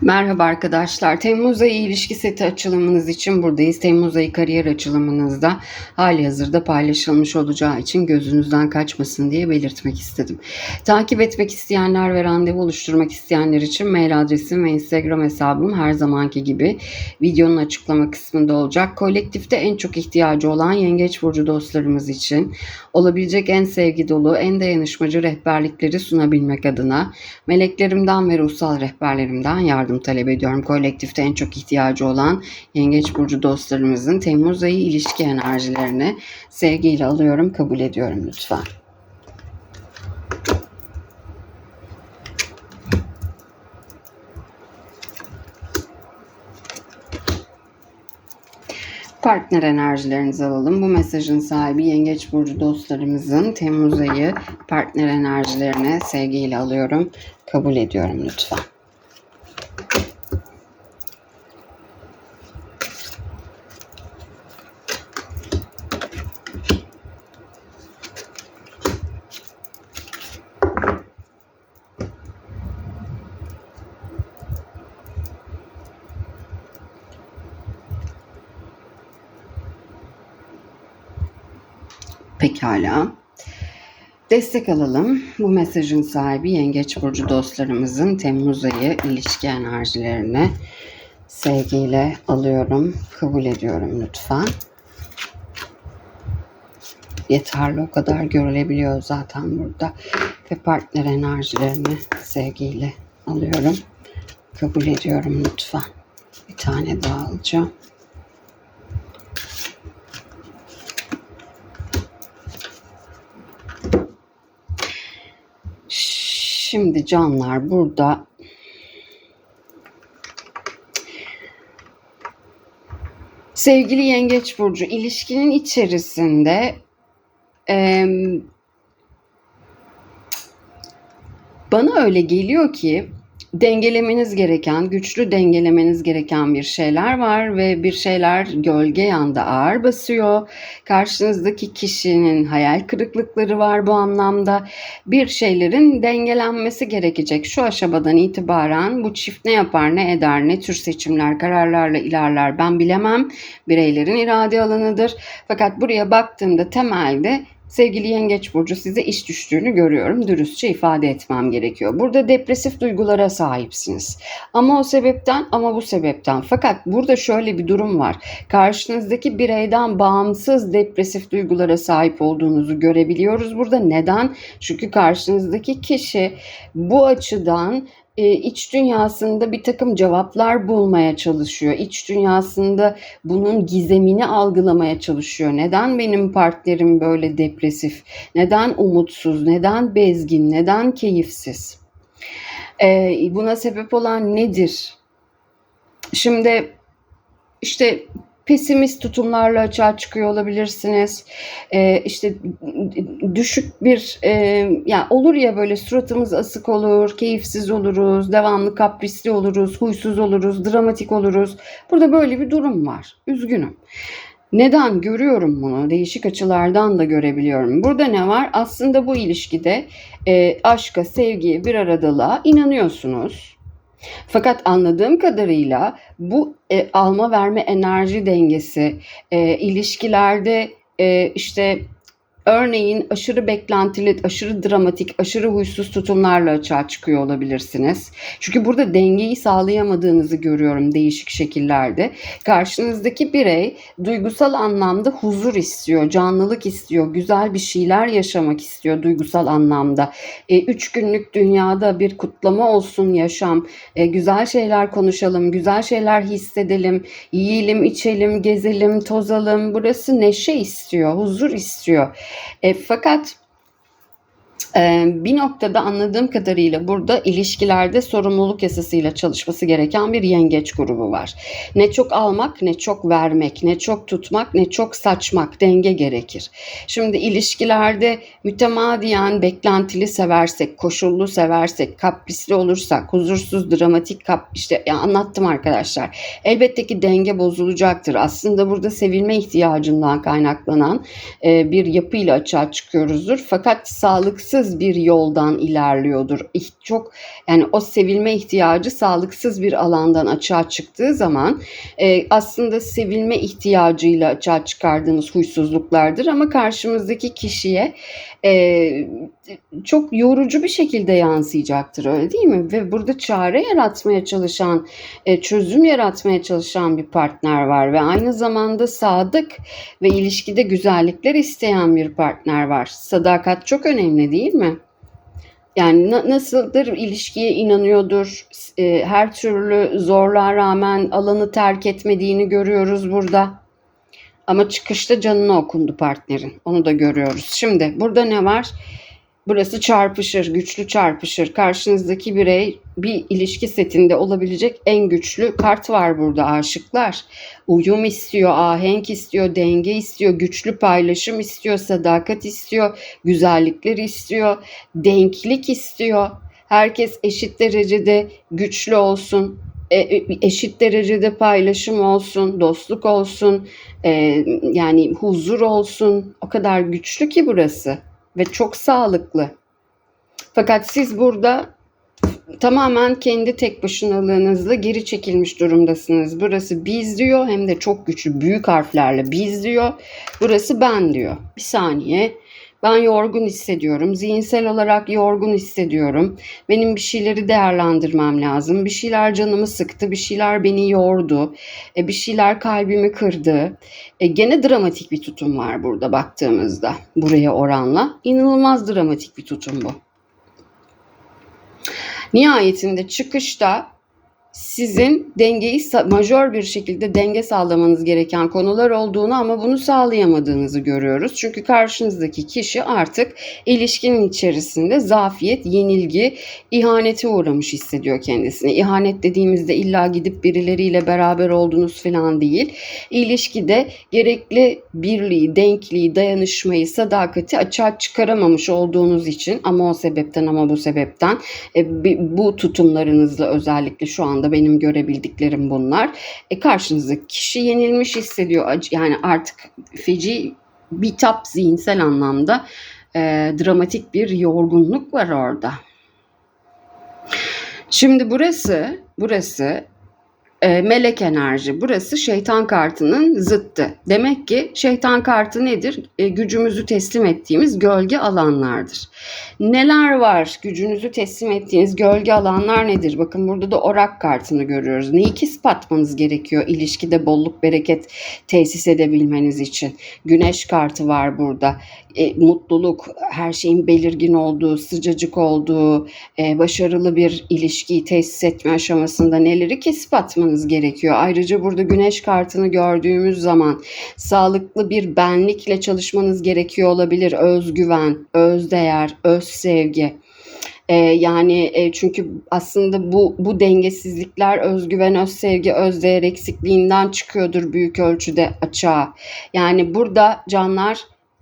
Merhaba arkadaşlar. Temmuz ayı ilişki seti açılımınız için buradayız. Temmuz ayı kariyer açılımınızda hali hazırda paylaşılmış olacağı için gözünüzden kaçmasın diye belirtmek istedim. Takip etmek isteyenler ve randevu oluşturmak isteyenler için mail adresim ve Instagram hesabım her zamanki gibi videonun açıklama kısmında olacak. Kolektifte en çok ihtiyacı olan Yengeç Burcu dostlarımız için olabilecek en sevgi dolu, en dayanışmacı rehberlikleri sunabilmek adına meleklerimden ve ruhsal rehberlerimden yardım talep ediyorum. Kolektifte en çok ihtiyacı olan Yengeç Burcu dostlarımızın Temmuz ayı ilişki enerjilerini sevgiyle alıyorum, kabul ediyorum lütfen. Partner enerjilerinizi alalım. Bu mesajın sahibi Yengeç Burcu dostlarımızın Temmuz ayı partner enerjilerini sevgiyle alıyorum. Kabul ediyorum lütfen. Pekala. Destek alalım. Bu mesajın sahibi Yengeç Burcu dostlarımızın Temmuz ayı ilişki enerjilerini sevgiyle alıyorum. Kabul ediyorum lütfen. Yeterli o kadar görülebiliyor zaten burada. Ve partner enerjilerini sevgiyle alıyorum. Kabul ediyorum lütfen. Bir tane daha alacağım. Şimdi canlar burada. Sevgili Yengeç Burcu ilişkinin içerisinde em, bana öyle geliyor ki dengelemeniz gereken, güçlü dengelemeniz gereken bir şeyler var ve bir şeyler gölge yanda ağır basıyor. Karşınızdaki kişinin hayal kırıklıkları var bu anlamda. Bir şeylerin dengelenmesi gerekecek. Şu aşamadan itibaren bu çift ne yapar, ne eder, ne tür seçimler, kararlarla ilerler ben bilemem. Bireylerin irade alanıdır. Fakat buraya baktığımda temelde Sevgili Yengeç Burcu size iş düştüğünü görüyorum. Dürüstçe ifade etmem gerekiyor. Burada depresif duygulara sahipsiniz. Ama o sebepten ama bu sebepten. Fakat burada şöyle bir durum var. Karşınızdaki bireyden bağımsız depresif duygulara sahip olduğunuzu görebiliyoruz burada. Neden? Çünkü karşınızdaki kişi bu açıdan iç dünyasında bir takım cevaplar bulmaya çalışıyor. İç dünyasında bunun gizemini algılamaya çalışıyor. Neden benim partnerim böyle depresif? Neden umutsuz? Neden bezgin? Neden keyifsiz? E, buna sebep olan nedir? Şimdi işte pesimist tutumlarla açığa çıkıyor olabilirsiniz. Ee, işte düşük bir e, yani olur ya böyle suratımız asık olur, keyifsiz oluruz, devamlı kaprisli oluruz, huysuz oluruz, dramatik oluruz. Burada böyle bir durum var. Üzgünüm. Neden görüyorum bunu? Değişik açılardan da görebiliyorum. Burada ne var? Aslında bu ilişkide e, aşka, sevgiye, bir aradalığa inanıyorsunuz. Fakat anladığım kadarıyla bu e, alma verme enerji dengesi e, ilişkilerde e, işte Örneğin aşırı beklentili, aşırı dramatik, aşırı huysuz tutumlarla açığa çıkıyor olabilirsiniz. Çünkü burada dengeyi sağlayamadığınızı görüyorum değişik şekillerde. Karşınızdaki birey duygusal anlamda huzur istiyor, canlılık istiyor, güzel bir şeyler yaşamak istiyor duygusal anlamda. E, üç günlük dünyada bir kutlama olsun yaşam, e, güzel şeyler konuşalım, güzel şeyler hissedelim, yiyelim, içelim, gezelim, tozalım. Burası neşe istiyor, huzur istiyor. E, fakat bir noktada anladığım kadarıyla burada ilişkilerde sorumluluk yasasıyla çalışması gereken bir yengeç grubu var. Ne çok almak, ne çok vermek, ne çok tutmak, ne çok saçmak denge gerekir. Şimdi ilişkilerde mütemadiyen beklentili seversek, koşullu seversek, kaprisli olursak, huzursuz, dramatik kap işte ya anlattım arkadaşlar. Elbette ki denge bozulacaktır. Aslında burada sevilme ihtiyacından kaynaklanan e, bir yapıyla açığa çıkıyoruzdur. Fakat sağlıksız sağlıksız bir yoldan ilerliyordur. Çok yani o sevilme ihtiyacı sağlıksız bir alandan açığa çıktığı zaman e, aslında sevilme ihtiyacıyla açığa çıkardığımız huysuzluklardır ama karşımızdaki kişiye e, çok yorucu bir şekilde yansıyacaktır öyle değil mi? Ve burada çare yaratmaya çalışan, e, çözüm yaratmaya çalışan bir partner var ve aynı zamanda sadık ve ilişkide güzellikler isteyen bir partner var. Sadakat çok önemli değil mi? Yani na- nasıldır ilişkiye inanıyordur. E, her türlü zorluğa rağmen alanı terk etmediğini görüyoruz burada. Ama çıkışta canına okundu partnerin. Onu da görüyoruz. Şimdi burada ne var? Burası çarpışır, güçlü çarpışır. Karşınızdaki birey bir ilişki setinde olabilecek en güçlü kart var burada aşıklar. Uyum istiyor, ahenk istiyor, denge istiyor, güçlü paylaşım istiyor, sadakat istiyor, güzellikler istiyor, denklik istiyor. Herkes eşit derecede güçlü olsun, eşit derecede paylaşım olsun, dostluk olsun, e, yani huzur olsun. O kadar güçlü ki burası ve çok sağlıklı. Fakat siz burada tamamen kendi tek başınalığınızla geri çekilmiş durumdasınız. Burası biz diyor hem de çok güçlü büyük harflerle biz diyor. Burası ben diyor. Bir saniye. Ben yorgun hissediyorum. Zihinsel olarak yorgun hissediyorum. Benim bir şeyleri değerlendirmem lazım. Bir şeyler canımı sıktı, bir şeyler beni yordu, e, bir şeyler kalbimi kırdı. E, gene dramatik bir tutum var burada baktığımızda buraya oranla. İnanılmaz dramatik bir tutum bu. Nihayetinde çıkışta sizin dengeyi majör bir şekilde denge sağlamanız gereken konular olduğunu ama bunu sağlayamadığınızı görüyoruz. Çünkü karşınızdaki kişi artık ilişkinin içerisinde zafiyet, yenilgi, ihanete uğramış hissediyor kendisini. İhanet dediğimizde illa gidip birileriyle beraber olduğunuz falan değil. İlişkide gerekli birliği, denkliği, dayanışmayı, sadakati açığa çıkaramamış olduğunuz için ama o sebepten ama bu sebepten e, bu tutumlarınızla özellikle şu anda benim görebildiklerim bunlar. E, karşınızdaki kişi yenilmiş hissediyor. Yani artık feci bitap zihinsel anlamda e, dramatik bir yorgunluk var orada. Şimdi burası, burası e, melek enerji. Burası şeytan kartının zıttı. Demek ki şeytan kartı nedir? E, gücümüzü teslim ettiğimiz gölge alanlardır. Neler var? Gücünüzü teslim ettiğiniz gölge alanlar nedir? Bakın burada da orak kartını görüyoruz. Neyi kesip atmanız gerekiyor ilişkide bolluk bereket tesis edebilmeniz için? Güneş kartı var burada. E, mutluluk, her şeyin belirgin olduğu, sıcacık olduğu, e, başarılı bir ilişkiyi tesis etme aşamasında neleri kesip atmanız gerekiyor? Ayrıca burada güneş kartını gördüğümüz zaman sağlıklı bir benlikle çalışmanız gerekiyor olabilir. Özgüven, özdeğer, öz sevgi. Ee, yani e, çünkü aslında bu bu dengesizlikler özgüven, öz sevgi, özdeğer eksikliğinden çıkıyordur büyük ölçüde açığa. Yani burada canlar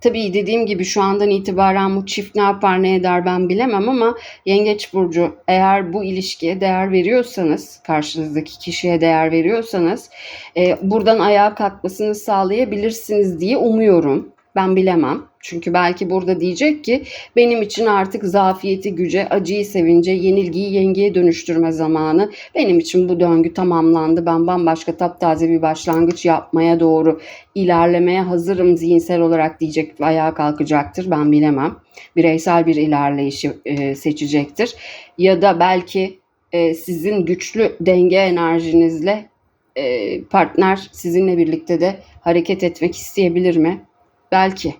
tabii dediğim gibi şu andan itibaren bu çift ne yapar ne eder ben bilemem ama Yengeç burcu eğer bu ilişkiye değer veriyorsanız, karşınızdaki kişiye değer veriyorsanız e, buradan ayağa kalkmasını sağlayabilirsiniz diye umuyorum. Ben bilemem. Çünkü belki burada diyecek ki benim için artık zafiyeti güce, acıyı sevince, yenilgiyi yengeye dönüştürme zamanı. Benim için bu döngü tamamlandı. Ben bambaşka taptaze bir başlangıç yapmaya doğru ilerlemeye hazırım zihinsel olarak diyecek ve ayağa kalkacaktır. Ben bilemem. Bireysel bir ilerleyişi e, seçecektir. Ya da belki e, sizin güçlü denge enerjinizle e, partner sizinle birlikte de hareket etmek isteyebilir mi? Belki.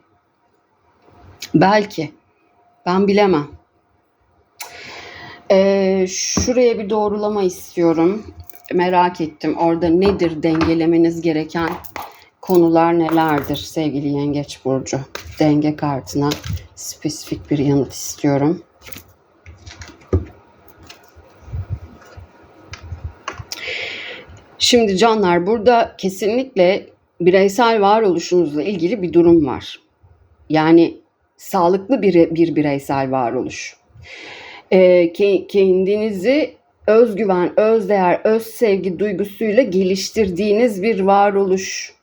Belki. Ben bilemem. Ee, şuraya bir doğrulama istiyorum. Merak ettim. Orada nedir dengelemeniz gereken konular nelerdir sevgili Yengeç Burcu? Denge kartına spesifik bir yanıt istiyorum. Şimdi canlar burada kesinlikle bireysel varoluşunuzla ilgili bir durum var. Yani sağlıklı bir, bir bireysel varoluş. Ee, ke- kendinizi özgüven, özdeğer, öz sevgi duygusuyla geliştirdiğiniz bir varoluş.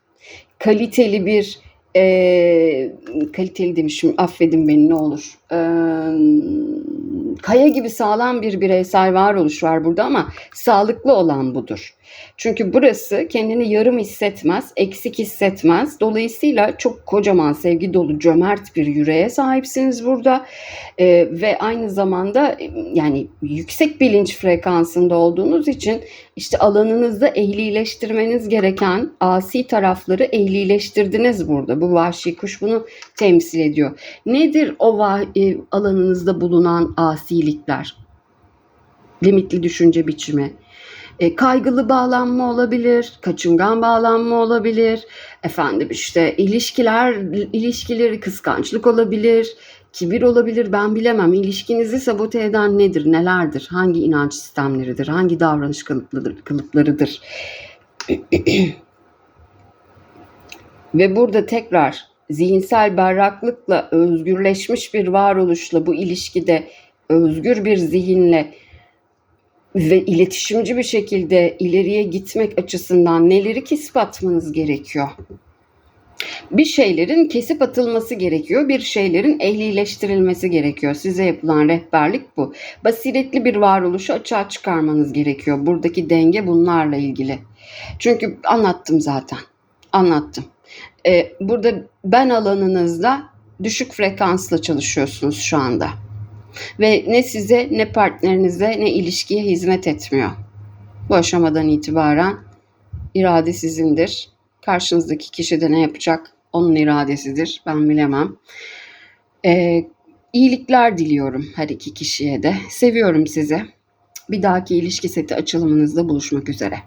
Kaliteli bir, e, kaliteli demişim affedin beni ne olur. E, kaya gibi sağlam bir bireysel varoluş var burada ama sağlıklı olan budur. Çünkü burası kendini yarım hissetmez, eksik hissetmez. Dolayısıyla çok kocaman sevgi dolu, cömert bir yüreğe sahipsiniz burada. Ee, ve aynı zamanda e, yani yüksek bilinç frekansında olduğunuz için işte alanınızda ehlileştirmeniz gereken asi tarafları ehlileştirdiniz burada. Bu vahşi kuş bunu temsil ediyor. Nedir o vah- e, alanınızda bulunan asilikler? Limitli düşünce biçimi, e, kaygılı bağlanma olabilir, kaçıngan bağlanma olabilir. Efendim işte ilişkiler, ilişkileri kıskançlık olabilir, kibir olabilir. Ben bilemem. İlişkinizi sabote eden nedir, nelerdir, hangi inanç sistemleridir, hangi davranış kalıplarıdır. Ve burada tekrar zihinsel berraklıkla özgürleşmiş bir varoluşla bu ilişkide özgür bir zihinle ve iletişimci bir şekilde ileriye gitmek açısından neleri kesip atmanız gerekiyor? Bir şeylerin kesip atılması gerekiyor, bir şeylerin ehlileştirilmesi gerekiyor. Size yapılan rehberlik bu. Basiretli bir varoluşu açığa çıkarmanız gerekiyor. Buradaki denge bunlarla ilgili. Çünkü anlattım zaten. Anlattım. Ee, burada ben alanınızda düşük frekansla çalışıyorsunuz şu anda ve ne size ne partnerinize ne ilişkiye hizmet etmiyor. Bu aşamadan itibaren irade sizindir. Karşınızdaki kişi de ne yapacak onun iradesidir. Ben bilemem. Ee, iyilikler diliyorum her iki kişiye de. Seviyorum sizi. Bir dahaki ilişki seti açılımınızda buluşmak üzere.